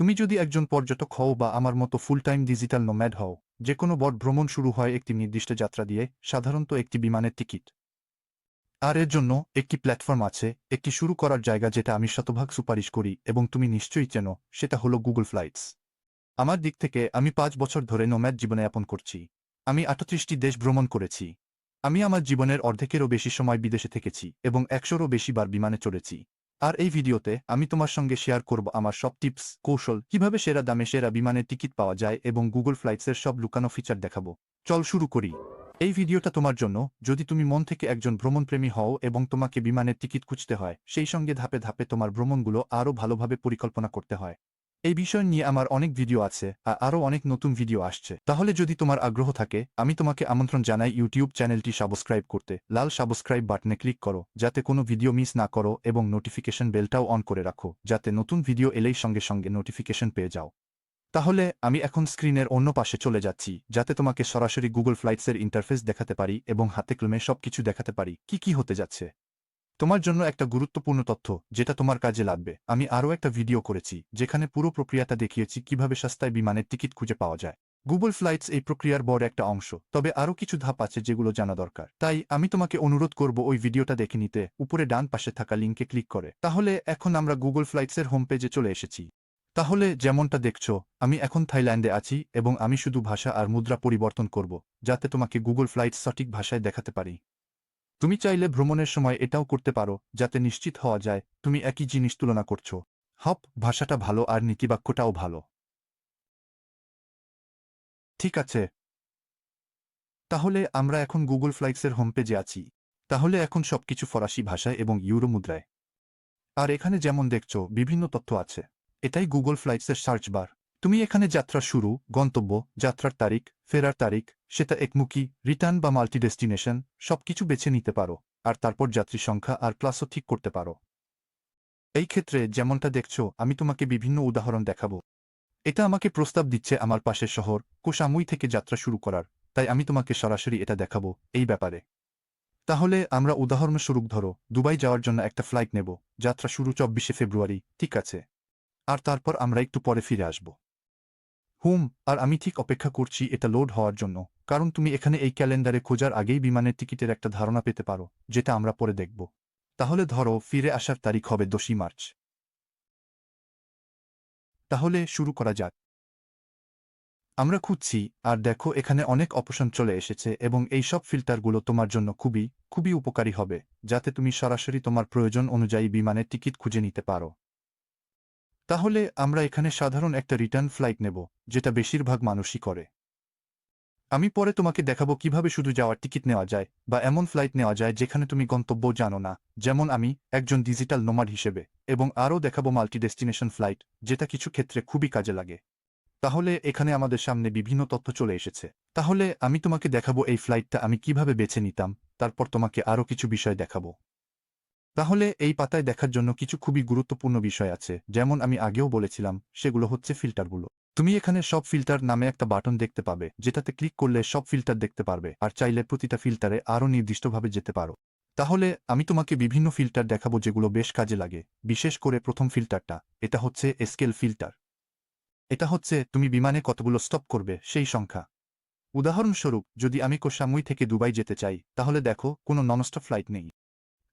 তুমি যদি একজন পর্যটক হও বা আমার মতো ফুল টাইম ডিজিটাল নোম্যাড হও যে কোনো বড় ভ্রমণ শুরু হয় একটি নির্দিষ্ট যাত্রা দিয়ে, সাধারণত একটি বিমানের টিকিট। আর এর জন্য একটি প্ল্যাটফর্ম আছে, একটি শুরু করার জায়গা যেটা আমি শতভাগ সুপারিশ করি এবং তুমি নিশ্চয়ই চেনো, সেটা হলো গুগল ফ্লাইটস আমার দিক থেকে আমি পাঁচ বছর ধরে নোম্যাড জীবনে যাপন করছি। আমি আটত্রিশটি দেশ ভ্রমণ করেছি। আমি আমার জীবনের অর্ধেকেরও বেশি সময় বিদেশে থেকেছি এবং একশোরও বেশি বার বিমানে চড়েছি। আর এই ভিডিওতে আমি তোমার সঙ্গে শেয়ার করব আমার সব টিপস, কৌশল কীভাবে সেরা দামে সেরা বিমানের টিকিট পাওয়া যায় এবং গুগল ফ্লাইটসের সব লুকানো ফিচার দেখাবো। চল শুরু করি। এই ভিডিওটা তোমার জন্য, যদি তুমি মন থেকে একজন ভ্রমণপ্রেমী হও এবং তোমাকে বিমানের টিকিট খুঁজতে হয়, সেই সঙ্গে ধাপে ধাপে তোমার ভ্রমণগুলো আরও ভালোভাবে পরিকল্পনা করতে হয়। এই বিষয় নিয়ে আমার অনেক ভিডিও আছে, আর আরও অনেক নতুন ভিডিও আসছে। তাহলে যদি তোমার আগ্রহ থাকে, আমি তোমাকে আমন্ত্রণ জানাই ইউটিউব চ্যানেলটি সাবস্ক্রাইব করতে। লাল সাবস্ক্রাইব বাটনে ক্লিক করো, যাতে কোনো ভিডিও মিস না করো এবং নোটিফিকেশন বেলটাও অন করে রাখো, যাতে নতুন ভিডিও এলেই সঙ্গে সঙ্গে নোটিফিকেশন পেয়ে যাও। তাহলে, আমি এখন স্ক্রিনের অন্য পাশে চলে যাচ্ছি, যাতে তোমাকে সরাসরি গুগল ফ্লাইটসের ইন্টারফেস দেখাতে পারি এবং হাতে কলমে সবকিছু দেখাতে পারি। কি কি হতে যাচ্ছে? তোমার জন্য একটা গুরুত্বপূর্ণ তথ্য, যেটা তোমার কাজে লাগবে। আমি আরও একটা ভিডিও করেছি, যেখানে পুরো প্রক্রিয়াটা দেখিয়েছি কীভাবে সস্তায় বিমানের টিকিট খুঁজে পাওয়া যায়। গুগল ফ্লাইটস এই প্রক্রিয়ার বড় একটা অংশ, তবে আরও কিছু ধাপ আছে যেগুলো জানা দরকার। তাই আমি তোমাকে অনুরোধ করব ওই ভিডিওটা দেখে নিতে, উপরে ডান পাশে থাকা লিঙ্কে ক্লিক করে। তাহলে এখন আমরা গুগল ফ্লাইটসের হোম পেজে চলে এসেছি। তাহলে যেমনটা দেখছ, আমি এখন থাইল্যান্ডে আছি এবং আমি শুধু ভাষা আর মুদ্রা পরিবর্তন করব, যাতে তোমাকে গুগল ফ্লাইটস সঠিক ভাষায় দেখাতে পারি। তুমি চাইলে ভ্রমণের সময় এটাও করতে পারো, যাতে নিশ্চিত হওয়া যায়, তুমি একই জিনিস তুলনা করছ। হপ, ভাষাটা ভালো আর নীতিবাক্যটাও ভালো। ঠিক আছে। তাহলে আমরা এখন গুগল ফ্লাইটসের হোম পেজে আছি। তাহলে এখন সবকিছু ফরাসি ভাষায় এবং ইউরো মুদ্রায়। আর এখানে যেমন দেখছ, বিভিন্ন তথ্য আছে। এটাই গুগল ফ্লাইটসের সার্চ বার তুমি এখানে যাত্রা শুরু, গন্তব্য, যাত্রার তারিখ, ফেরার তারিখ, সেটা একমুখী, রিটার্ন বা মাল্টি ডেস্টিনেশন সবকিছু বেছে নিতে পারো, আর তারপর যাত্রী সংখ্যা আর ক্লাসও ঠিক করতে পারো। এই ক্ষেত্রে যেমনটা দেখছ, আমি তোমাকে বিভিন্ন উদাহরণ দেখাবো। এটা আমাকে প্রস্তাব দিচ্ছে আমার পাশের শহর, কোসামুই থেকে যাত্রা শুরু করার, তাই আমি তোমাকে সরাসরি এটা দেখাবো, এই ব্যাপারে। তাহলে আমরা উদাহরণস্বরূপ ধরো, দুবাই যাওয়ার জন্য একটা ফ্লাইট নেব, যাত্রা শুরু চব্বিশে ফেব্রুয়ারি, ঠিক আছে। আর তারপর আমরা একটু পরে ফিরে আসব। হুম, আর আমি ঠিক অপেক্ষা করছি এটা লোড হওয়ার জন্য, কারণ তুমি এখানে এই ক্যালেন্ডারে খোঁজার আগেই বিমানের টিকিটের একটা ধারণা পেতে পারো, যেটা আমরা পরে দেখব। তাহলে ধরো, ফিরে আসার তারিখ হবে দোষী মার্চ। তাহলে শুরু করা যাক। আমরা খুঁজছি, আর দেখো এখানে অনেক অপশন চলে এসেছে, এবং এই সব ফিল্টারগুলো তোমার জন্য খুবই খুবই উপকারী হবে, যাতে তুমি সরাসরি তোমার প্রয়োজন অনুযায়ী বিমানের টিকিট খুঁজে নিতে পারো। তাহলে আমরা এখানে সাধারণ একটা রিটার্ন ফ্লাইট নেব, যেটা বেশিরভাগ মানুষই করে। আমি পরে তোমাকে দেখাবো কীভাবে শুধু যাওয়ার টিকিট নেওয়া যায়, বা এমন ফ্লাইট নেওয়া যায় যেখানে তুমি গন্তব্য জানো না, যেমন আমি একজন ডিজিটাল নোমাড হিসেবে, এবং আরও দেখাবো মাল্টি ডেস্টিনেশন ফ্লাইট যেটা কিছু ক্ষেত্রে খুবই কাজে লাগে। তাহলে এখানে আমাদের সামনে বিভিন্ন তথ্য চলে এসেছে। তাহলে আমি তোমাকে দেখাবো এই ফ্লাইটটা আমি কীভাবে বেছে নিতাম, তারপর তোমাকে আরও কিছু বিষয় দেখাবো। তাহলে এই পাতায় দেখার জন্য কিছু খুবই গুরুত্বপূর্ণ বিষয় আছে, যেমন আমি আগেও বলেছিলাম, সেগুলো হচ্ছে ফিল্টারগুলো। তুমি এখানে সব ফিল্টার নামে একটা বাটন দেখতে পাবে, যেটাতে ক্লিক করলে সব ফিল্টার দেখতে পারবে, আর চাইলে প্রতিটা ফিল্টারে আরও নির্দিষ্টভাবে যেতে পারো। তাহলে আমি তোমাকে বিভিন্ন ফিল্টার দেখাবো যেগুলো বেশ কাজে লাগে, বিশেষ করে প্রথম ফিল্টারটা, এটা হচ্ছে স্কেল ফিল্টার। এটা হচ্ছে তুমি বিমানে কতগুলো স্টপ করবে, সেই সংখ্যা। উদাহরণস্বরূপ, যদি আমি কোসামুই থেকে দুবাই যেতে চাই, তাহলে দেখো কোনো ননস্টপ ফ্লাইট নেই।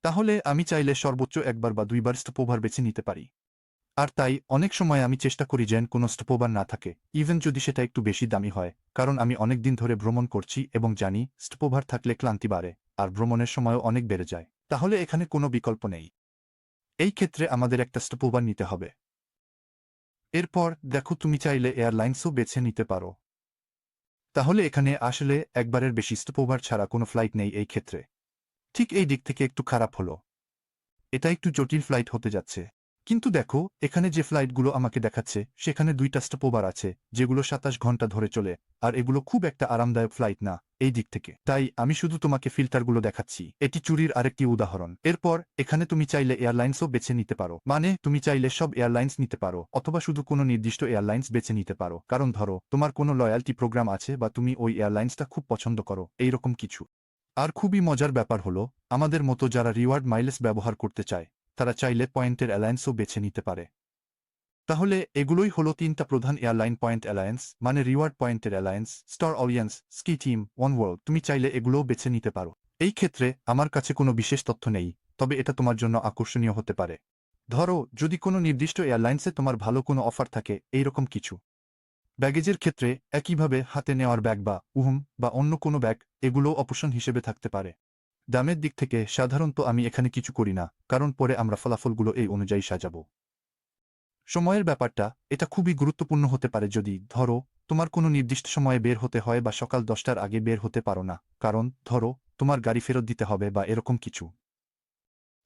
তাহলে আমি চাইলে সর্বোচ্চ একবার বা দুইবার স্টপোভার বেছে নিতে পারি। আর তাই, অনেক সময় আমি চেষ্টা করি যেন কোনো স্টপোভার না থাকে ইভেন যদি সেটা একটু বেশি দামি হয়, কারণ আমি অনেক দিন ধরে ভ্রমণ করছি এবং জানি স্টপোভার থাকলে ক্লান্তি বাড়ে, আর ভ্রমণের সময়ও অনেক বেড়ে যায়। তাহলে এখানে কোনো বিকল্প নেই। এই ক্ষেত্রে আমাদের একটা স্টপোভার নিতে হবে। এরপর, দেখো তুমি চাইলে এয়ারলাইন্সও বেছে নিতে পারো। তাহলে এখানে আসলে একবারের বেশি স্টপোভার ছাড়া কোনো ফ্লাইট নেই এই ক্ষেত্রে। ঠিক এই দিক থেকে একটু খারাপ হলো। এটা একটু জটিল ফ্লাইট হতে যাচ্ছে। কিন্তু দেখো, এখানে যে ফ্লাইটগুলো আমাকে দেখাচ্ছে, সেখানে দুইটা স্টপোভার আছে, যেগুলো সাতাশ ঘণ্টা ধরে চলে, আর এগুলো খুব একটা আরামদায়ক ফ্লাইট না, এই দিক থেকে। তাই আমি শুধু তোমাকে ফিল্টারগুলো দেখাচ্ছি। এটি চুরির আরেকটি উদাহরণ। এরপর, এখানে তুমি চাইলে এয়ারলাইন্সও বেছে নিতে পারো। মানে তুমি চাইলে সব এয়ারলাইন্স নিতে পারো, অথবা শুধু কোনো নির্দিষ্ট এয়ারলাইন্স বেছে নিতে পারো। কারণ ধরো, তোমার কোনো লয়্যালটি প্রোগ্রাম আছে বা তুমি ওই এয়ারলাইন্সটা খুব পছন্দ করো, এইরকম কিছু। আর খুবই মজার ব্যাপার হলো, আমাদের মতো যারা রিওয়ার্ড মাইলেজ ব্যবহার করতে চায়, তারা চাইলে পয়েন্টের অ্যালায়েন্সও বেছে নিতে পারে। তাহলে এগুলোই হলো তিনটা প্রধান এয়ারলাইন পয়েন্ট অ্যালায়েন্স মানে রিওয়ার্ড পয়েন্টের alliance, star alliance sky team, one world, তুমি চাইলে এগুলোও বেছে নিতে পারো। এই ক্ষেত্রে আমার কাছে কোনো বিশেষ তথ্য নেই, তবে এটা তোমার জন্য আকর্ষণীয় হতে পারে। ধরো, যদি কোনো নির্দিষ্ট এয়ারলাইন্সে তোমার ভালো কোনো অফার থাকে এই রকম কিছু। ব্যাগেজের ক্ষেত্রে একইভাবে হাতে নেওয়ার ব্যাগ বা উহুম বা অন্য কোনো ব্যাগ এগুলো অপশন হিসেবে থাকতে পারে। দামের দিক থেকে সাধারণত আমি এখানে কিছু করি না, কারণ পরে আমরা ফলাফলগুলো এই অনুযায়ী সাজাব। সময়ের ব্যাপারটা, এটা খুবই গুরুত্বপূর্ণ হতে পারে যদি ধরো, তোমার কোনো নির্দিষ্ট সময়ে বের হতে হয় বা সকাল দশটার আগে বের হতে পারো না, কারণ ধরো, তোমার গাড়ি ফেরত দিতে হবে বা এরকম কিছু।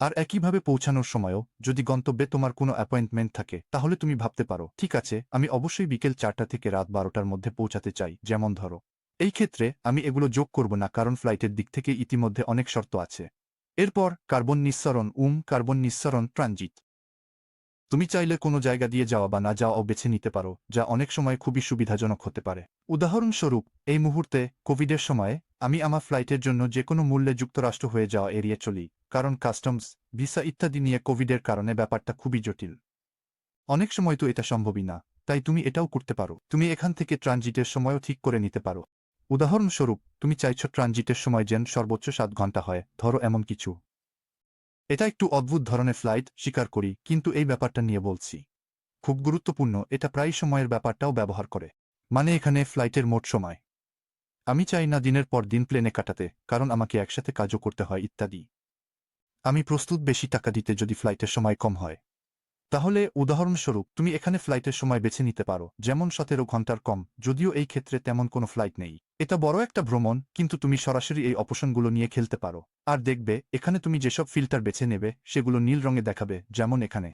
আর একইভাবে পৌঁছানোর সময়ও যদি গন্তব্যে তোমার কোনো অ্যাপয়েন্টমেন্ট থাকে, তাহলে তুমি ভাবতে পারো, ঠিক আছে, আমি অবশ্যই বিকেল চারটা থেকে রাত বারোটার মধ্যে পৌঁছাতে চাই, যেমন ধরো। এই ক্ষেত্রে আমি এগুলো যোগ করব না কারণ ফ্লাইটের দিক থেকে ইতিমধ্যে অনেক শর্ত আছে। এরপর কার্বন নিঃসরণ, উম, কার্বন নিঃসরণ, ট্রানজিট। তুমি চাইলে কোনো জায়গা দিয়ে যাওয়া বা না যাওয়াও বেছে নিতে পারো, যা অনেক সময় খুবই সুবিধাজনক হতে পারে। উদাহরণস্বরূপ, এই মুহূর্তে কোভিডের সময়ে আমি আমার ফ্লাইটের জন্য যে কোনো মূল্যে যুক্তরাষ্ট্র হয়ে যাওয়া এড়িয়ে চলি। কারণ কাস্টমস, ভিসা ইত্যাদি নিয়ে কোভিডের কারণে ব্যাপারটা খুবই জটিল। অনেক সময় তো এটা সম্ভবই না, তাই তুমি এটাও করতে পারো। তুমি এখান থেকে ট্রানজিটের সময়ও ঠিক করে নিতে পারো। উদাহরণস্বরূপ, তুমি চাইছ ট্রানজিটের সময় যেন সর্বোচ্চ সাত ঘণ্টা হয়, ধরো এমন কিছু। এটা একটু অদ্ভুত ধরনের ফ্লাইট স্বীকার করি, কিন্তু এই ব্যাপারটা নিয়ে বলছি। খুব গুরুত্বপূর্ণ, এটা প্রায় সময়ের ব্যাপারটাও ব্যবহার করে। মানে এখানে ফ্লাইটের মোট সময়। আমি চাই না দিনের পর দিন প্লেনে কাটাতে, কারণ আমাকে একসাথে কাজও করতে হয়, ইত্যাদি। আমি প্রস্তুত বেশি টাকা দিতে যদি ফ্লাইটের সময় কম হয়। তাহলে, উদাহরণস্বরূপ, তুমি এখানে ফ্লাইটের সময় বেছে নিতে পারো, যেমন সতেরো ঘণ্টার কম, যদিও এই ক্ষেত্রে তেমন কোনো ফ্লাইট নেই। এটা বড় একটা ভ্রমণ, কিন্তু তুমি সরাসরি এই অপশনগুলো নিয়ে খেলতে পারো। আর দেখবে, এখানে তুমি যেসব ফিল্টার বেছে নেবে, সেগুলো নীল রঙে দেখাবে, যেমন এখানে।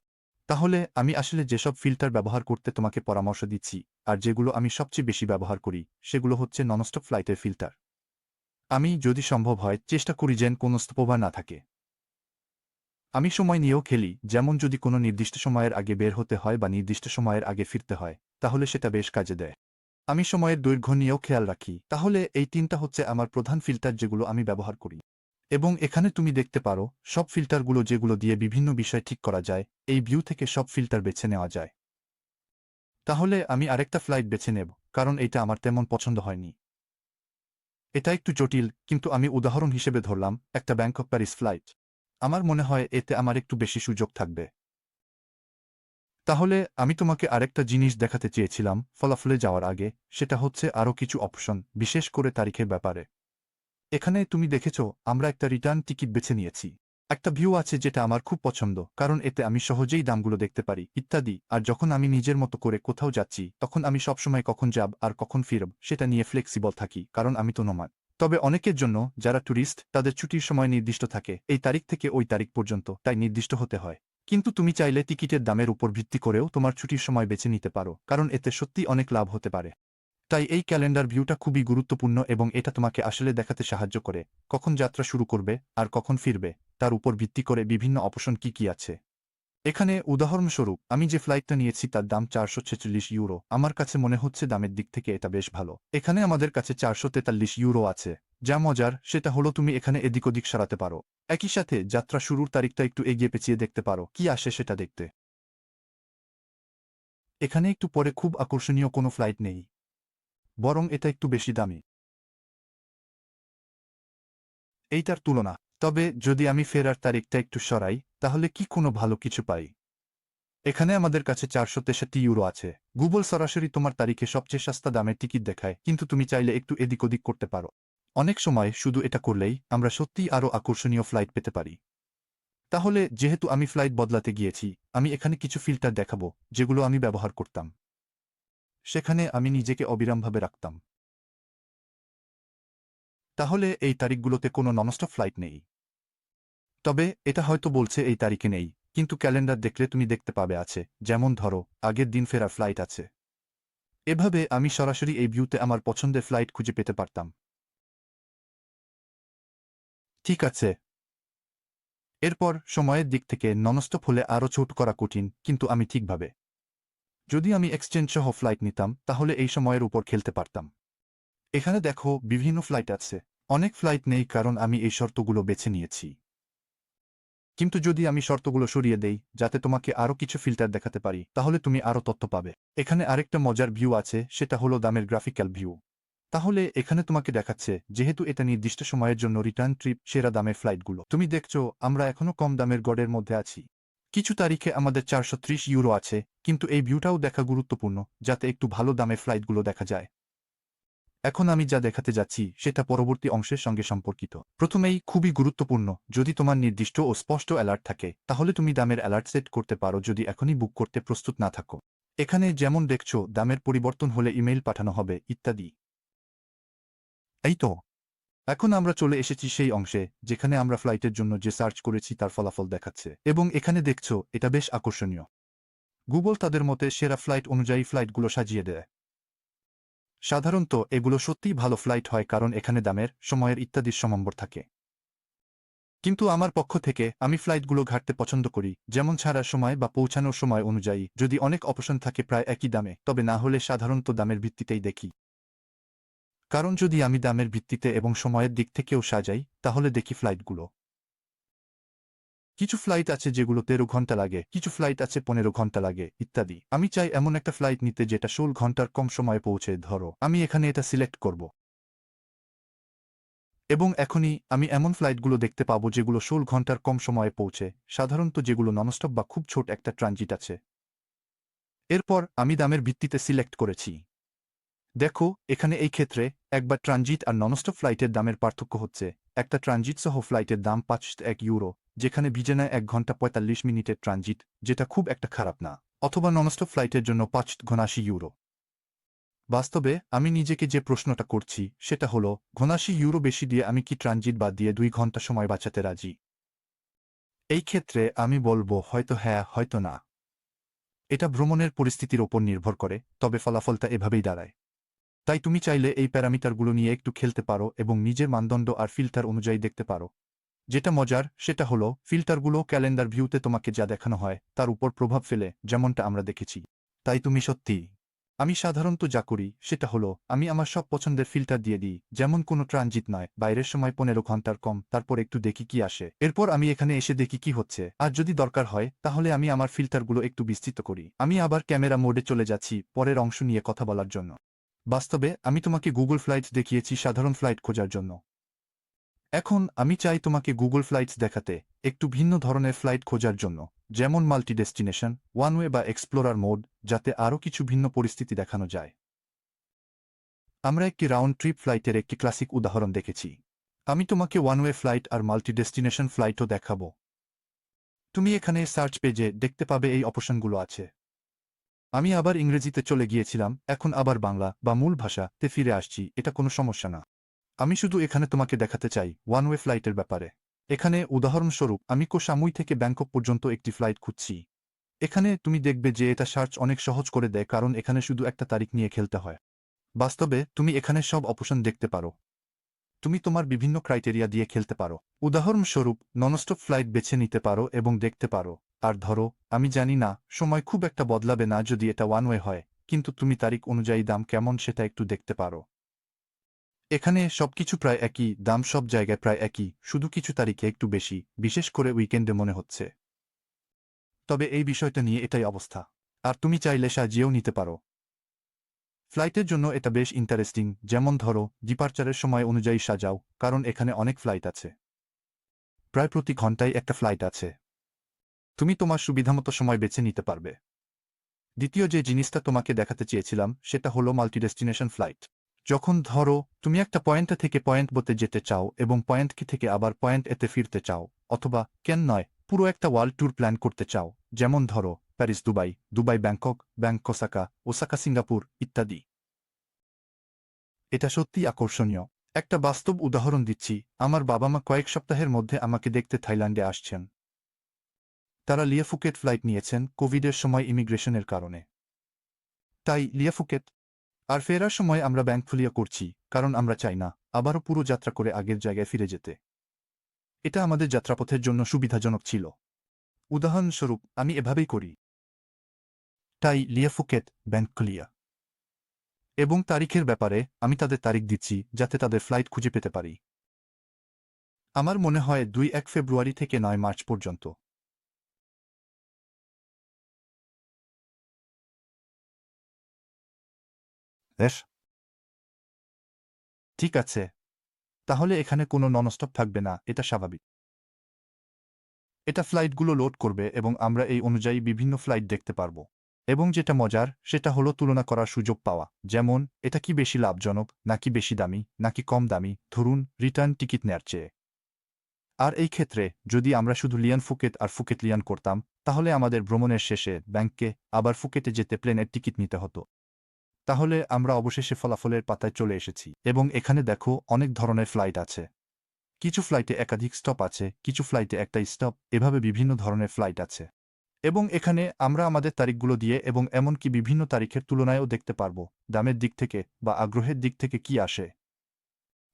তাহলে, আমি আসলে যেসব ফিল্টার ব্যবহার করতে তোমাকে পরামর্শ দিচ্ছি, আর যেগুলো আমি সবচেয়ে বেশি ব্যবহার করি, সেগুলো হচ্ছে ননস্টপ ফ্লাইটের ফিল্টার আমি, যদি সম্ভব হয়, চেষ্টা করি যেন কোনো স্তপোভা না থাকে। আমি সময় নিয়েও খেলি, যেমন যদি কোনো নির্দিষ্ট সময়ের আগে বের হতে হয় বা নির্দিষ্ট সময়ের আগে ফিরতে হয়, তাহলে সেটা বেশ কাজে দেয়। আমি সময়ের দৈর্ঘ্য নিয়েও খেয়াল রাখি, তাহলে এই তিনটা হচ্ছে আমার প্রধান ফিল্টার যেগুলো আমি ব্যবহার করি। এবং এখানে তুমি দেখতে পারো, সব ফিল্টারগুলো যেগুলো দিয়ে বিভিন্ন বিষয় ঠিক করা যায়, এই ভিউ থেকে সব ফিল্টার বেছে নেওয়া যায়। তাহলে আমি আরেকটা ফ্লাইট বেছে নেব, কারণ এটা আমার তেমন পছন্দ হয়নি। এটা একটু জটিল, কিন্তু আমি উদাহরণ হিসেবে ধরলাম, একটা ব্যাংকক প্যারিস ফ্লাইট। আমার মনে হয় এতে আমার একটু বেশি সুযোগ থাকবে। তাহলে, আমি তোমাকে আরেকটা জিনিস দেখাতে চেয়েছিলাম ফলাফলে যাওয়ার আগে, সেটা হচ্ছে আরও কিছু অপশন, বিশেষ করে তারিখের ব্যাপারে। এখানে তুমি দেখেছ, আমরা একটা রিটার্ন টিকিট বেছে নিয়েছি। একটা ভিউ আছে যেটা আমার খুব পছন্দ, কারণ এতে আমি সহজেই দামগুলো দেখতে পারি, ইত্যাদি, আর যখন আমি নিজের মতো করে কোথাও যাচ্ছি, তখন আমি সবসময় কখন যাব আর কখন ফিরব, সেটা নিয়ে ফ্লেক্সিবল থাকি, কারণ আমি তো নমান তবে অনেকের জন্য যারা ট্যুরিস্ট তাদের ছুটির সময় নির্দিষ্ট থাকে। এই তারিখ থেকে ওই তারিখ পর্যন্ত, তাই নির্দিষ্ট হতে হয়। কিন্তু তুমি চাইলে টিকিটের দামের উপর ভিত্তি করেও তোমার ছুটির সময় বেছে নিতে পারো, কারণ এতে সত্যি অনেক লাভ হতে পারে। তাই এই ক্যালেন্ডার ভিউটা খুবই গুরুত্বপূর্ণ এবং এটা তোমাকে আসলে দেখাতে সাহায্য করে। কখন যাত্রা শুরু করবে, আর কখন ফিরবে, তার উপর ভিত্তি করে বিভিন্ন অপশন কি কি আছে। এখানে উদাহরণস্বরূপ, আমি যে ফ্লাইটটা নিয়েছি তার দাম চারশো ছেচল্লিশ ইউরো আমার কাছে মনে হচ্ছে দামের দিক থেকে এটা বেশ ভালো। এখানে আমাদের কাছে চারশো তেতাল্লিশ ইউরো আছে। যা মজার, সেটা হলো তুমি এখানে এদিক ওদিক সারাতে পারো। একই সাথে যাত্রা শুরুর তারিখটা একটু এগিয়ে পেঁচিয়ে দেখতে পারো, কি আসে সেটা দেখতে। এখানে একটু পরে খুব আকর্ষণীয় কোনো ফ্লাইট নেই। বরং এটা একটু বেশি দামি। এইটার তুলনা। তবে যদি আমি ফেরার তারিখটা একটু সরাই, তাহলে কি কোনো ভালো কিছু পাই? এখানে আমাদের কাছে চারশো তেষট্টি ইউরো আছে। গুগল সরাসরি তোমার তারিখে সবচেয়ে সস্তা দামের টিকিট দেখায়, কিন্তু তুমি চাইলে একটু এদিক ওদিক করতে পারো। অনেক সময় শুধু এটা করলেই আমরা সত্যিই আরও আকর্ষণীয় ফ্লাইট পেতে পারি। তাহলে যেহেতু আমি ফ্লাইট বদলাতে গিয়েছি, আমি এখানে কিছু ফিল্টার দেখাবো, যেগুলো আমি ব্যবহার করতাম। সেখানে আমি নিজেকে অবিরামভাবে রাখতাম। তাহলে এই তারিখগুলোতে কোনো ননস্টপ ফ্লাইট নেই। তবে এটা হয়তো বলছে এই তারিখে নেই, কিন্তু ক্যালেন্ডার দেখলে তুমি দেখতে পাবে আছে। যেমন ধরো, আগের দিন ফেরার ফ্লাইট আছে। এভাবে আমি সরাসরি এই ভিউতে আমার পছন্দের ফ্লাইট খুঁজে পেতে পারতাম। ঠিক আছে। এরপর সময়ের দিক থেকে ননস্টপ হলে আরও ছোট করা কঠিন, কিন্তু আমি ঠিকভাবে। যদি আমি এক্সচেঞ্জ সহ ফ্লাইট নিতাম, তাহলে এই সময়ের উপর খেলতে পারতাম। এখানে দেখো বিভিন্ন ফ্লাইট আছে। অনেক ফ্লাইট নেই কারণ আমি এই শর্তগুলো বেছে নিয়েছি। কিন্তু যদি আমি শর্তগুলো সরিয়ে দেই, যাতে তোমাকে আরও কিছু ফিল্টার দেখাতে পারি, তাহলে তুমি আরও তথ্য পাবে। এখানে আরেকটা মজার ভিউ আছে, সেটা হলো দামের গ্রাফিক্যাল ভিউ তাহলে এখানে তোমাকে দেখাচ্ছে, যেহেতু এটা নির্দিষ্ট সময়ের জন্য রিটার্ন ট্রিপ সেরা দামের ফ্লাইটগুলো তুমি দেখছ, আমরা এখনও কম দামের গড়ের মধ্যে আছি। কিছু তারিখে আমাদের চারশো ত্রিশ ইউরো আছে, কিন্তু এই ভিউটাও দেখা গুরুত্বপূর্ণ, যাতে একটু ভালো দামের ফ্লাইটগুলো দেখা যায়। এখন আমি যা দেখাতে যাচ্ছি, সেটা পরবর্তী অংশের সঙ্গে সম্পর্কিত। প্রথমেই খুবই গুরুত্বপূর্ণ, যদি তোমার নির্দিষ্ট ও স্পষ্ট অ্যালার্ট থাকে, তাহলে তুমি দামের অ্যালার্ট সেট করতে পারো যদি এখনই বুক করতে প্রস্তুত না থাকো। এখানে যেমন দেখছ, দামের পরিবর্তন হলে ইমেইল পাঠানো হবে, ইত্যাদি। এই তো। এখন আমরা চলে এসেছি সেই অংশে, যেখানে আমরা ফ্লাইটের জন্য যে সার্চ করেছি তার ফলাফল দেখাচ্ছে। এবং এখানে দেখছ, এটা বেশ আকর্ষণীয়। গুগল তাদের মতে সেরা ফ্লাইট অনুযায়ী ফ্লাইটগুলো সাজিয়ে দেয়। সাধারণত এগুলো সত্যিই ভালো ফ্লাইট হয় কারণ এখানে দামের, সময়ের ইত্যাদির সমম্বর থাকে। কিন্তু আমার পক্ষ থেকে আমি ফ্লাইটগুলো ঘাটতে পছন্দ করি, যেমন ছাড়ার সময় বা পৌঁছানোর সময় অনুযায়ী। যদি অনেক অপশন থাকে প্রায় একই দামে, তবে না হলে সাধারণত দামের ভিত্তিতেই দেখি। কারণ যদি আমি দামের ভিত্তিতে এবং সময়ের দিক থেকেও সাজাই, তাহলে দেখি ফ্লাইটগুলো। কিছু ফ্লাইট আছে যেগুলো তেরো ঘণ্টা লাগে, কিছু ফ্লাইট আছে পনেরো ঘণ্টা লাগে, ইত্যাদি। আমি চাই এমন একটা ফ্লাইট নিতে যেটা ষোল ঘণ্টার কম সময়ে পৌঁছে, ধরো, আমি এখানে এটা সিলেক্ট করব। এবং এখনই আমি এমন ফ্লাইটগুলো দেখতে পাবো যেগুলো ষোল ঘণ্টার কম সময়ে পৌঁছে, সাধারণত যেগুলো ননস্টপ বা খুব ছোট একটা ট্রানজিট আছে। এরপর আমি দামের ভিত্তিতে সিলেক্ট করেছি। দেখো, এখানে এই ক্ষেত্রে একবার ট্রানজিট আর ননস্টপ ফ্লাইটের দামের পার্থক্য হচ্ছে। একটা ট্রানজিট সহ ফ্লাইটের দাম পাঁচ এক ইউরো, যেখানে বিজেনায় এক ঘণ্টা পঁয়তাল্লিশ মিনিটের ট্রানজিট, যেটা খুব একটা খারাপ না। অথবা ননস্টপ ফ্লাইটের জন্য পাঁচ ঘনাশি ইউরো। বাস্তবে, আমি নিজেকে যে প্রশ্নটা করছি, সেটা হলো, ঘনাশি ইউরো বেশি দিয়ে আমি কি ট্রানজিট বাদ দিয়ে দুই ঘণ্টা সময় বাঁচাতে রাজি? এই ক্ষেত্রে আমি বলব, হয়তো হ্যাঁ হয়তো না। এটা ভ্রমণের পরিস্থিতির ওপর নির্ভর করে, তবে ফলাফলটা এভাবেই দাঁড়ায়। তাই তুমি চাইলে এই প্যারামিটারগুলো নিয়ে একটু খেলতে পারো এবং নিজের মানদণ্ড আর ফিল্টার অনুযায়ী দেখতে পারো। যেটা মজার, সেটা হলো, ফিল্টারগুলো ক্যালেন্ডার ভিউতে তোমাকে যা দেখানো হয়, তার উপর প্রভাব ফেলে, যেমনটা আমরা দেখেছি। তাই তুমি সত্যি, আমি সাধারণত যা করি, সেটা হলো, আমি আমার সব পছন্দের ফিল্টার দিয়ে দিই, যেমন কোনো ট্রানজিট নয়, বাইরের সময় পনেরো ঘণ্টার কম, তারপর একটু দেখি কি আসে। এরপর আমি এখানে এসে দেখি কি হচ্ছে। আর যদি দরকার হয়, তাহলে আমি আমার ফিল্টারগুলো একটু বিস্তৃত করি। আমি আবার ক্যামেরা মোডে চলে যাচ্ছি, পরের অংশ নিয়ে কথা বলার জন্য। বাস্তবে আমি তোমাকে গুগল ফ্লাইটস দেখিয়েছি সাধারণ ফ্লাইট খোঁজার জন্য। এখন আমি চাই তোমাকে গুগল ফ্লাইটস দেখাতে একটু ভিন্ন ধরনের ফ্লাইট খোঁজার জন্য, যেমন মাল্টি ডেস্টিনেশন ওয়ানওয়ে বা এক্সপ্লোরার মোড যাতে আরও কিছু ভিন্ন পরিস্থিতি দেখানো যায়। আমরা একটি রাউন্ড ট্রিপ ফ্লাইটের একটি ক্লাসিক উদাহরণ দেখেছি। আমি তোমাকে ওয়ানওয়ে ফ্লাইট আর মাল্টি ডেস্টিনেশন ফ্লাইটও দেখাবো। তুমি এখানে সার্চ পেজে দেখতে পাবে এই অপশনগুলো আছে। আমি আবার ইংরেজিতে চলে গিয়েছিলাম, এখন আবার বাংলা বা মূল ভাষাতে ফিরে আসছি, এটা কোনো সমস্যা না। আমি শুধু এখানে তোমাকে দেখাতে চাই ওয়ান ওয়ে ফ্লাইটের ব্যাপারে। এখানে উদাহরণস্বরূপ, আমি কোসামুই থেকে ব্যাংকক পর্যন্ত একটি ফ্লাইট খুঁজছি। এখানে তুমি দেখবে যে এটা সার্চ অনেক সহজ করে দেয়, কারণ এখানে শুধু একটা তারিখ নিয়ে খেলতে হয়। বাস্তবে, তুমি এখানে সব অপশন দেখতে পারো। তুমি তোমার বিভিন্ন ক্রাইটেরিয়া দিয়ে খেলতে পারো। উদাহরণস্বরূপ ননস্টপ ফ্লাইট বেছে নিতে পারো এবং দেখতে পারো। আর ধরো, আমি জানি না, সময় খুব একটা বদলাবে না যদি এটা ওয়ান ওয়ে হয়, কিন্তু তুমি তারিখ অনুযায়ী দাম কেমন সেটা একটু দেখতে পারো। এখানে সবকিছু প্রায় একই, দাম সব জায়গায় প্রায় একই, শুধু কিছু তারিখে একটু বেশি, বিশেষ করে উইকেন্ডে মনে হচ্ছে। তবে এই বিষয়টা নিয়ে এটাই অবস্থা। আর তুমি চাইলে সাজিয়েও নিতে পারো। ফ্লাইটের জন্য এটা বেশ ইন্টারেস্টিং যেমন ধরো ডিপার্চারের সময় অনুযায়ী সাজাও, কারণ এখানে অনেক ফ্লাইট আছে। প্রায় প্রতি ঘন্টায় একটা ফ্লাইট আছে। তুমি তোমার সুবিধামতো সময় বেছে নিতে পারবে। দ্বিতীয় যে জিনিসটা তোমাকে দেখাতে চেয়েছিলাম, সেটা হলো মাল্টিডেস্টিনেশন ফ্লাইট যখন ধরো, তুমি একটা পয়েন্ট থেকে পয়েন্ট বতে যেতে চাও এবং পয়েন্ট কি থেকে আবার পয়েন্ট এতে ফিরতে চাও, অথবা কেন নয়, পুরো একটা ওয়ার্ল্ড ট্যুর প্ল্যান করতে চাও, যেমন ধরো Paris Dubai Dubai Bangkok bank Osaka Osaka Singapore ইত্যাদি। এটা সত্যি আকর্ষণীয়। একটা বাস্তব উদাহরণ দিচ্ছি, আমার বাবা মা কয়েক সপ্তাহের মধ্যে আমাকে দেখতে থাইল্যান্ডে আসছেন। তারা লিয়াফুকেট ফ্লাইট নিয়েছেন কোভিডের সময় ইমিগ্রেশনের কারণে। তাই, লিয়াফুকেট, আর ফেরার সময় আমরা ব্যাংক ফুলিয়া করছি, কারণ আমরা চাই না, আবারও পুরো যাত্রা করে আগের জায়গায় ফিরে যেতে। এটা আমাদের যাত্রাপথের জন্য সুবিধাজনক ছিল। উদাহরণস্বরূপ, আমি এভাবেই করি। তাই, লিয়াফুকেট, ব্যাংক খুলিয়া। এবং তারিখের ব্যাপারে, আমি তাদের তারিখ দিচ্ছি, যাতে তাদের ফ্লাইট খুঁজে পেতে পারি। আমার মনে হয়, দুই এক ফেব্রুয়ারি থেকে নয় মার্চ পর্যন্ত। বেশ ঠিক আছে। তাহলে এখানে কোনো ননস্টপ থাকবে না, এটা স্বাভাবিক। এটা ফ্লাইটগুলো লোড করবে এবং আমরা এই অনুযায়ী বিভিন্ন ফ্লাইট দেখতে পারব। এবং যেটা মজার, সেটা হলো তুলনা করার সুযোগ পাওয়া। যেমন, এটা কি বেশি লাভজনক, নাকি বেশি দামি, নাকি কম দামি? ধরুন রিটার্ন টিকিট নেয়ার চেয়ে। আর এই ক্ষেত্রে, যদি আমরা শুধু লিয়ান ফুকেট আর ফুকেট লিয়ান করতাম, তাহলে আমাদের ভ্রমণের শেষে ব্যাংকে আবার ফুকেটে যেতে প্লেনের টিকিট নিতে হতো। তাহলে আমরা অবশেষে ফলাফলের পাতায় চলে এসেছি। এবং এখানে দেখো অনেক ধরনের ফ্লাইট আছে। কিছু ফ্লাইটে একাধিক স্টপ আছে, কিছু ফ্লাইটে একটা স্টপ এভাবে বিভিন্ন ধরনের ফ্লাইট আছে। এবং এখানে আমরা আমাদের তারিখগুলো দিয়ে এবং এমনকি বিভিন্ন তারিখের তুলনায়ও দেখতে পারব, দামের দিক থেকে বা আগ্রহের দিক থেকে কি আসে।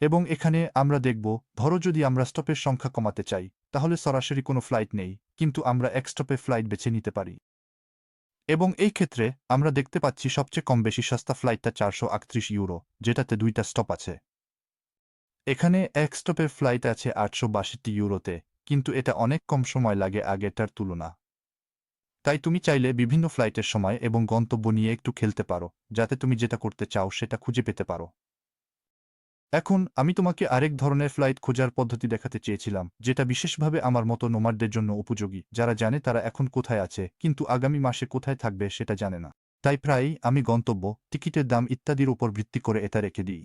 এবং এখানে আমরা দেখব, ধরো যদি আমরা স্টপের সংখ্যা কমাতে চাই, তাহলে সরাসরি কোনো ফ্লাইট নেই, কিন্তু আমরা এক স্টপে ফ্লাইট বেছে নিতে পারি। এবং এই ক্ষেত্রে আমরা দেখতে পাচ্ছি সবচেয়ে কম বেশি সস্তা ফ্লাইটটা চারশো আটত্রিশ ইউরো, যেটাতে দুইটা স্টপ আছে। এখানে এক স্টপের ফ্লাইট আছে আটশো বাষট্টি ইউরোতে, কিন্তু এটা অনেক কম সময় লাগে আগেটার তুলনা। তাই তুমি চাইলে বিভিন্ন ফ্লাইটের সময় এবং গন্তব্য নিয়ে একটু খেলতে পারো, যাতে তুমি যেটা করতে চাও সেটা খুঁজে পেতে পারো। এখন আমি তোমাকে আরেক ধরনের ফ্লাইট খোঁজার পদ্ধতি দেখাতে চেয়েছিলাম, যেটা বিশেষভাবে আমার মতো নোমারদের জন্য উপযোগী, যারা জানে তারা এখন কোথায় আছে, কিন্তু আগামী মাসে কোথায় থাকবে সেটা জানে না। তাই প্রায়ই আমি গন্তব্য, টিকিটের দাম ইত্যাদির উপর ভিত্তি করে এটা রেখে দিই।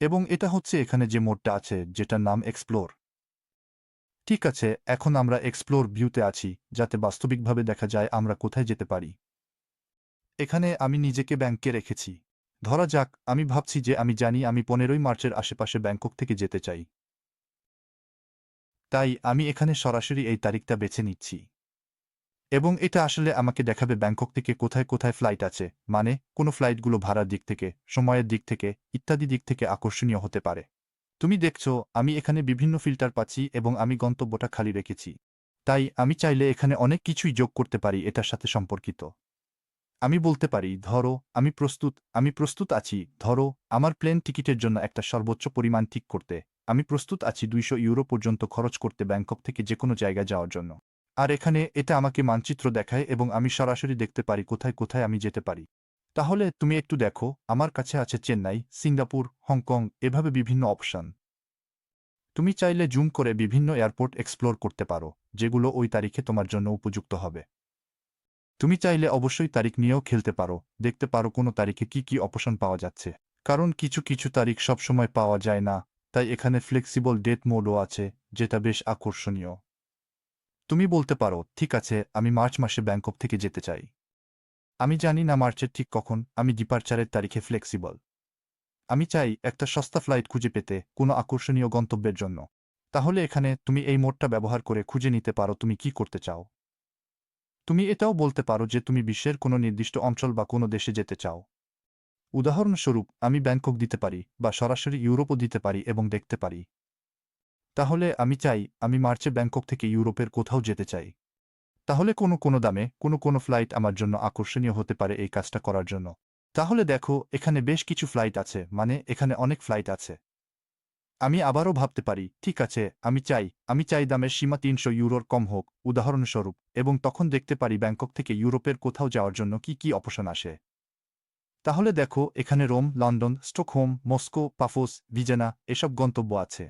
এবং এটা হচ্ছে এখানে যে মোডটা আছে, যেটার নাম এক্সপ্লোর ঠিক আছে, এখন আমরা এক্সপ্লোর ভিউতে আছি, যাতে বাস্তবিকভাবে দেখা যায় আমরা কোথায় যেতে পারি। এখানে আমি নিজেকে ব্যাংকে রেখেছি। ধরা যাক, আমি ভাবছি যে আমি জানি আমি পনেরোই মার্চের আশেপাশে ব্যাংকক থেকে যেতে চাই। তাই আমি এখানে সরাসরি এই তারিখটা বেছে নিচ্ছি। এবং এটা আসলে আমাকে দেখাবে ব্যাংকক থেকে কোথায় কোথায় ফ্লাইট আছে মানে কোনো ফ্লাইটগুলো ভাড়ার দিক থেকে, সময়ের দিক থেকে, ইত্যাদি দিক থেকে আকর্ষণীয় হতে পারে। তুমি দেখছ, আমি এখানে বিভিন্ন ফিল্টার পাচ্ছি এবং আমি গন্তব্যটা খালি রেখেছি। তাই আমি চাইলে এখানে অনেক কিছুই যোগ করতে পারি এটার সাথে সম্পর্কিত। আমি বলতে পারি, ধরো, আমি প্রস্তুত আমি প্রস্তুত আছি, ধরো, আমার প্লেন টিকিটের জন্য একটা সর্বোচ্চ পরিমাণ ঠিক করতে। আমি প্রস্তুত আছি দুইশো ইউরো পর্যন্ত খরচ করতে ব্যাংকক থেকে যে কোনো জায়গায় যাওয়ার জন্য। আর এখানে এটা আমাকে মানচিত্র দেখায় এবং আমি সরাসরি দেখতে পারি কোথায় কোথায় আমি যেতে পারি। তাহলে তুমি একটু দেখো, আমার কাছে আছে চেন্নাই, সিঙ্গাপুর, হংকং, এভাবে বিভিন্ন অপশন। তুমি চাইলে জুম করে বিভিন্ন এয়ারপোর্ট এক্সপ্লোর করতে পারো, যেগুলো ওই তারিখে তোমার জন্য উপযুক্ত হবে। তুমি চাইলে অবশ্যই তারিখ নিয়েও খেলতে পারো। দেখতে পারো কোনো তারিখে কি কি অপশন পাওয়া যাচ্ছে। কারণ কিছু কিছু তারিখ সবসময় পাওয়া যায় না, তাই এখানে ফ্লেক্সিবল ডেট মোডও আছে, যেটা বেশ আকর্ষণীয়। তুমি বলতে পারো, ঠিক আছে, আমি মার্চ মাসে ব্যাংকক থেকে যেতে চাই। আমি জানি না মার্চের ঠিক কখন, আমি ডিপার্চারের তারিখে ফ্লেক্সিবল আমি চাই একটা সস্তা ফ্লাইট খুঁজে পেতে, কোনো আকর্ষণীয় গন্তব্যের জন্য। তাহলে এখানে তুমি এই মোডটা ব্যবহার করে খুঁজে নিতে পারো তুমি কি করতে চাও। তুমি এটাও বলতে পারো যে তুমি বিশ্বের কোনো নির্দিষ্ট অঞ্চল বা কোনো দেশে যেতে চাও। উদাহরণস্বরূপ, আমি ব্যাংকক দিতে পারি বা সরাসরি ইউরোপও দিতে পারি এবং দেখতে পারি। তাহলে আমি চাই, আমি মার্চে ব্যাংকক থেকে ইউরোপের কোথাও যেতে চাই। তাহলে কোনো কোনো দামে, কোনো কোনো ফ্লাইট আমার জন্য আকর্ষণীয় হতে পারে এই কাজটা করার জন্য। তাহলে দেখো, এখানে বেশ কিছু ফ্লাইট আছে মানে এখানে অনেক ফ্লাইট আছে। আমি আবারও ভাবতে পারি, ঠিক আছে, আমি চাই আমি চাই দামের সীমা তিনশো ইউরোর কম হোক, উদাহরণস্বরূপ, এবং তখন দেখতে পারি ব্যাংকক থেকে ইউরোপের কোথাও যাওয়ার জন্য কি কি অপশন আসে। তাহলে দেখো, এখানে Rome, London, Stockholm, Moscow, Paphos, Vienna, এসব গন্তব্য আছে।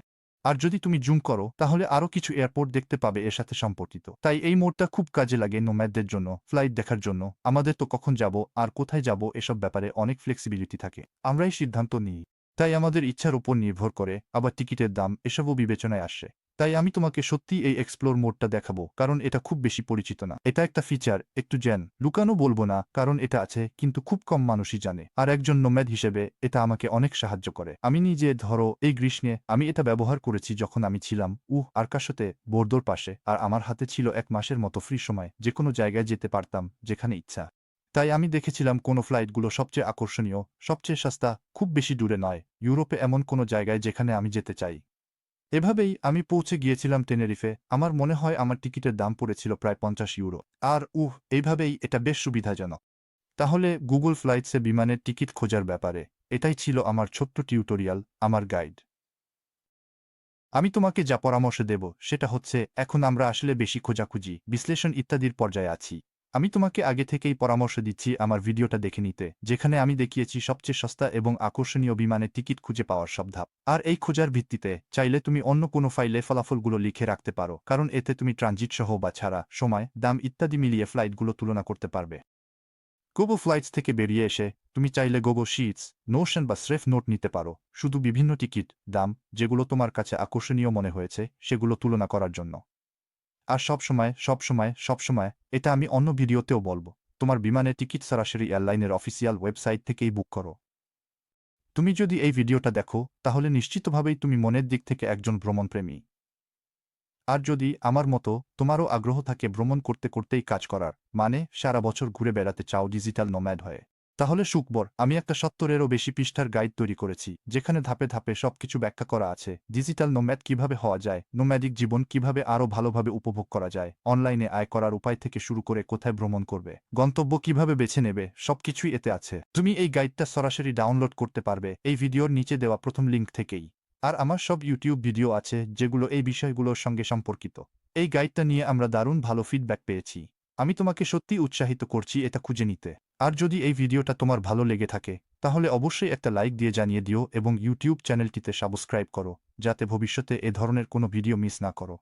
আর যদি তুমি জুম করো, তাহলে আরও কিছু এয়ারপোর্ট দেখতে পাবে এর সাথে সম্পর্কিত। তাই এই মোডটা খুব কাজে লাগে নোম্যাদদের জন্য, ফ্লাইট দেখার জন্য, আমাদের তো কখন যাব, আর কোথায় যাব, এসব ব্যাপারে অনেক ফ্লেক্সিবিলিটি থাকে। আমরাই সিদ্ধান্ত নিই। তাই আমাদের ইচ্ছার উপর নির্ভর করে, আবার টিকিটের দাম, এসবও বিবেচনায় আসে। তাই আমি তোমাকে সত্যি এই এক্সপ্লোর মোডটা দেখাবো, কারণ এটা খুব বেশি পরিচিত না। এটা একটা ফিচার একটু জ্যান লুকানো বলব না, কারণ এটা আছে, কিন্তু খুব কম মানুষই জানে। আর একজন নোম্যাদ হিসেবে, এটা আমাকে অনেক সাহায্য করে। আমি নিজে, ধরো, এই গ্রীষ্মে আমি এটা ব্যবহার করেছি যখন আমি ছিলাম, উহ আরকাশতে বোর্দোর পাশে। আর আমার হাতে ছিল এক মাসের মতো ফ্রি সময় যে কোনো জায়গায় যেতে পারতাম, যেখানে ইচ্ছা। তাই আমি দেখেছিলাম কোনো ফ্লাইটগুলো সবচেয়ে আকর্ষণীয়, সবচেয়ে সস্তা, খুব বেশি দূরে নয়, ইউরোপে এমন কোনো জায়গায় যেখানে আমি যেতে চাই। এভাবেই আমি পৌঁছে গিয়েছিলাম টেনেরিফে, আমার মনে হয় আমার টিকিটের দাম পড়েছিল প্রায় পঞ্চাশ ইউরো। আর উহ এইভাবেই এটা বেশ সুবিধাজনক। তাহলে গুগল ফ্লাইটসে বিমানের টিকিট খোঁজার ব্যাপারে, এটাই ছিল আমার ছোট্ট টিউটোরিয়াল, আমার গাইড। আমি তোমাকে যা পরামর্শ দেব, সেটা হচ্ছে, এখন আমরা আসলে বেশি খোঁজাখুঁজি, বিশ্লেষণ ইত্যাদির পর্যায়ে আছি। আমি তোমাকে আগে থেকেই পরামর্শ দিচ্ছি আমার ভিডিওটা দেখে নিতে, যেখানে আমি দেখিয়েছি সবচেয়ে সস্তা এবং আকর্ষণীয় বিমানে টিকিট খুঁজে পাওয়ার সব ধাপ। আর এই খোঁজার ভিত্তিতে চাইলে তুমি অন্য কোনো ফাইলে ফলাফলগুলো লিখে রাখতে পারো, কারণ এতে তুমি ট্রানজিট সহ বা ছাড়া, সময়, দাম ইত্যাদি মিলিয়ে ফ্লাইটগুলো তুলনা করতে পারবে। গোবো ফ্লাইটস থেকে বেরিয়ে এসে তুমি চাইলে গোবো শিটস নোশন বা স্রেফ নোট নিতে পারো, শুধু বিভিন্ন টিকিট, দাম, যেগুলো তোমার কাছে আকর্ষণীয় মনে হয়েছে, সেগুলো তুলনা করার জন্য। আর সব সময় সব সময় সব সময় এটা আমি অন্য ভিডিওতেও বলব। তোমার বিমানের টিকিট সরাসরি এয়ারলাইনের অফিসিয়াল ওয়েবসাইট থেকেই বুক করো। তুমি যদি এই ভিডিওটা দেখো, তাহলে নিশ্চিতভাবেই তুমি মনের দিক থেকে একজন ভ্রমণপ্রেমী। আর যদি আমার মতো তোমারও আগ্রহ থাকে ভ্রমণ করতে করতেই কাজ করার মানে সারা বছর ঘুরে বেড়াতে চাও ডিজিটাল নোম্যাড হয়ে। তাহলে সুকবর আমি একটা সত্তরেরও বেশি পৃষ্ঠার গাইড তৈরি করেছি, যেখানে ধাপে ধাপে সবকিছু ব্যাখ্যা করা আছে। ডিজিটাল নোম্যাড কীভাবে হওয়া যায়? নোম্যাডিক জীবন কীভাবে আরও ভালোভাবে উপভোগ করা যায়? অনলাইনে আয় করার উপায় থেকে শুরু করে কোথায় ভ্রমণ করবে? গন্তব্য কীভাবে বেছে নেবে? সবকিছুই এতে আছে। তুমি এই গাইডটা সরাসরি ডাউনলোড করতে পারবে এই ভিডিওর নিচে দেওয়া প্রথম লিঙ্ক থেকেই। আর আমার সব ইউটিউব ভিডিও আছে, যেগুলো এই বিষয়গুলোর সঙ্গে সম্পর্কিত। এই গাইডটা নিয়ে আমরা দারুণ ভালো ফিডব্যাক পেয়েছি। আমি তোমাকে সত্যি উৎসাহিত করছি এটা খুঁজে নিতে। আর যদি এই ভিডিওটা তোমার ভালো লেগে থাকে, তাহলে অবশ্যই একটা লাইক দিয়ে জানিয়ে দিও এবং ইউটিউব চ্যানেলটিতে সাবস্ক্রাইব করো, যাতে ভবিষ্যতে এ ধরনের কোনো ভিডিও মিস না করো।